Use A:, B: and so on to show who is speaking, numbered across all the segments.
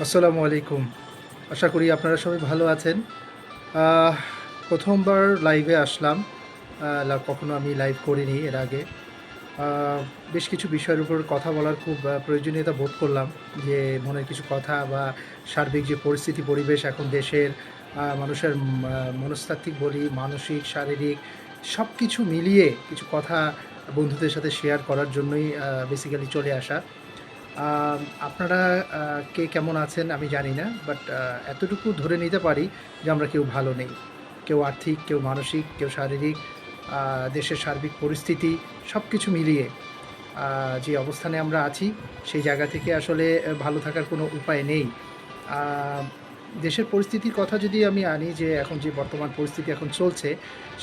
A: আসসালামু আলাইকুম। আশা করি আপনারা সবাই ভালো আছেন। প্রথমবার লাইভে আসলাম। কখনো আমি লাইভ করিনি এর আগে। বেশ কিছু বিষয়ের উপর কথা বলার খুব প্রয়োজনীয়তা বোধ করলাম যে মনের কিছু কথা বা সার্বিক যে পরিস্থিতি, পরিবেশ এখন দেশের মানুষের মনস্তাত্ত্বিক বলি, মানসিক, শারীরিক সব কিছু মিলিয়ে কিছু কথা বন্ধুদের সাথে শেয়ার করার জন্যই বেসিক্যালি চলে আসা। আপনারা কে কেমন আছেন আমি জানি না বাট এতটুকু ধরে নিতে পারি যে আমরা কেউ ভালো নেই। কেউ আর্থিক, কেউ মানসিক, কেউ শারীরিক দেশের সার্বিক পরিস্থিতি সব কিছু মিলিয়ে যে অবস্থানে আমরা আছি, সেই জায়গা থেকে আসলে ভালো থাকার কোনো উপায় নেই। দেশের পরিস্থিতির কথা যদি আমি আনি যে এখন যে বর্তমান পরিস্থিতি এখন চলছে,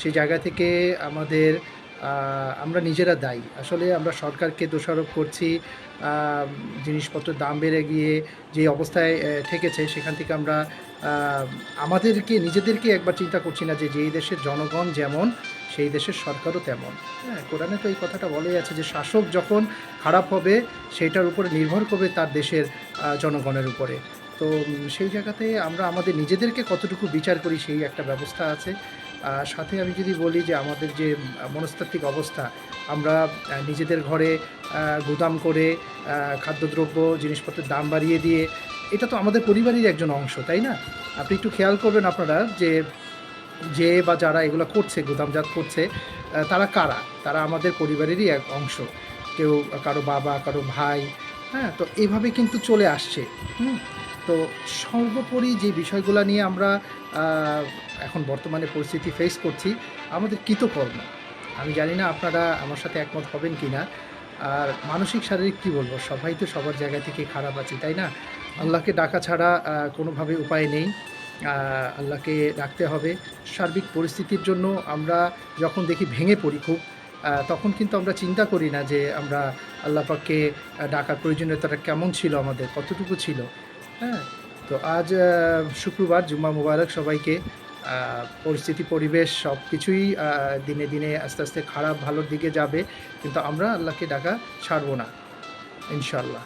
A: সেই জায়গা থেকে আমাদের আমরা নিজেরা দায়ী। আসলে আমরা সরকারকে দোষারোপ করছি জিনিসপত্রের দাম বেড়ে গিয়ে যে অবস্থায় ঠেকেছে সেখান থেকে আমরা আমাদেরকে, নিজেদেরকে একবার চিন্তা করছি না যে যেই দেশের জনগণ যেমন, সেই দেশের সরকারও তেমন। হ্যাঁ কোরআনে তো এই কথাটা বলেই আছে যে শাসক যখন খারাপ হবে, সেটার উপরে নির্ভর করবে তার দেশের জনগণের উপরে। তো সেই জায়গাতে আমরা আমাদের নিজেদেরকে কতটুকু বিচার করি সেই একটা ব্যবস্থা আছে। সাথে আমি যদি বলি যে আমাদের যে মনস্তাত্ত্বিক অবস্থা, আমরা নিজেদের ঘরে গুদাম করে খাদ্যদ্রব্য, জিনিসপত্রের দাম বাড়িয়ে দিয়ে, এটা তো আমাদের পরিবারের একজন অংশ, তাই না? আপনি একটু খেয়াল করবেন আপনারা যে যে বা যারা এগুলো করছে, গুদামজাত করছে তারা কারা? তারা আমাদের পরিবারেরই এক অংশ। কেউ কারও বাবা, কারও ভাই হ্যাঁ? তো এইভাবে কিন্তু চলে আসছে, হুম? তো সর্বোপরি যে বিষয়গুলো নিয়ে আমরা এখন বর্তমানে পরিস্থিতি ফেস করছি, আমাদের কৃতকর্ম। আমি জানি না আপনারা আমার সাথে একমত হবেন কি না আর মানসিক, শারীরিক কী বলব? সবাই তো সবার জায়গা থেকে খারাপ আছে, তাই না? আল্লাহকে ডাকা ছাড়া কোনোভাবে উপায় নেই। আল্লাহকে ডাকতে হবে। সার্বিক পরিস্থিতির জন্য আমরা যখন দেখি ভেঙে পড়ি খুব তখন কিন্তু আমরা চিন্তা করি না যে আমরা আল্লাহ পাককে ডাকার প্রয়োজনীয়তাটা কেমন ছিল আমাদের, কতটুকু ছিল। হ্যাঁ তো আজ শুক্রবার জুম্মা মুবারক সবাইকে পরিস্থিতি, পরিবেশ সব কিছুই দিনে দিনে আস্তে আস্তে খারাপ, ভালোর দিকে যাবে। কিন্তু আমরা আল্লাহকে ডাকা ছাড়বো না ইনশাল্লাহ